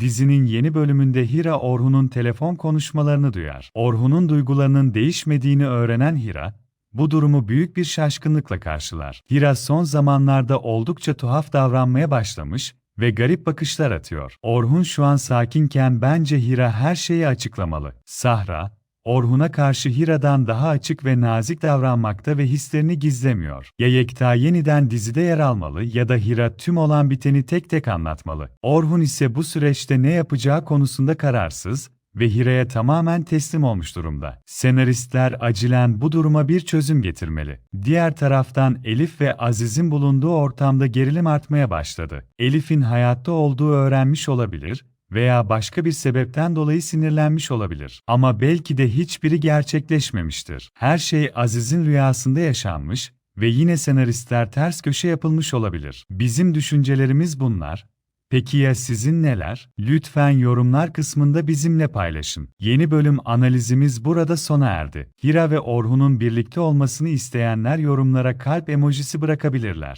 Dizinin yeni bölümünde Hira Orhun'un telefon konuşmalarını duyar. Orhun'un duygularının değişmediğini öğrenen Hira, bu durumu büyük bir şaşkınlıkla karşılar. Hira son zamanlarda oldukça tuhaf davranmaya başlamış ve garip bakışlar atıyor. Orhun şu an sakinken bence Hira her şeyi açıklamalı. Sahra, Orhun'a karşı Hira'dan daha açık ve nazik davranmakta ve hislerini gizlemiyor. Ya Yekta yeniden dizide yer almalı ya da Hira tüm olan biteni tek tek anlatmalı. Orhun ise bu süreçte ne yapacağı konusunda kararsız ve Hira'ya tamamen teslim olmuş durumda. Senaristler acilen bu duruma bir çözüm getirmeli. Diğer taraftan Elif ve Aziz'in bulunduğu ortamda gerilim artmaya başladı. Elif'in hayatta olduğu öğrenmiş olabilir veya başka bir sebepten dolayı sinirlenmiş olabilir. Ama belki de hiçbiri gerçekleşmemiştir. Her şey Aziz'in rüyasında yaşanmış ve yine senaristler ters köşe yapılmış olabilir. Bizim düşüncelerimiz bunlar. Peki ya sizin neler? Lütfen yorumlar kısmında bizimle paylaşın. Yeni bölüm analizimiz burada sona erdi. Hira ve Orhun'un birlikte olmasını isteyenler yorumlara kalp emojisi bırakabilirler.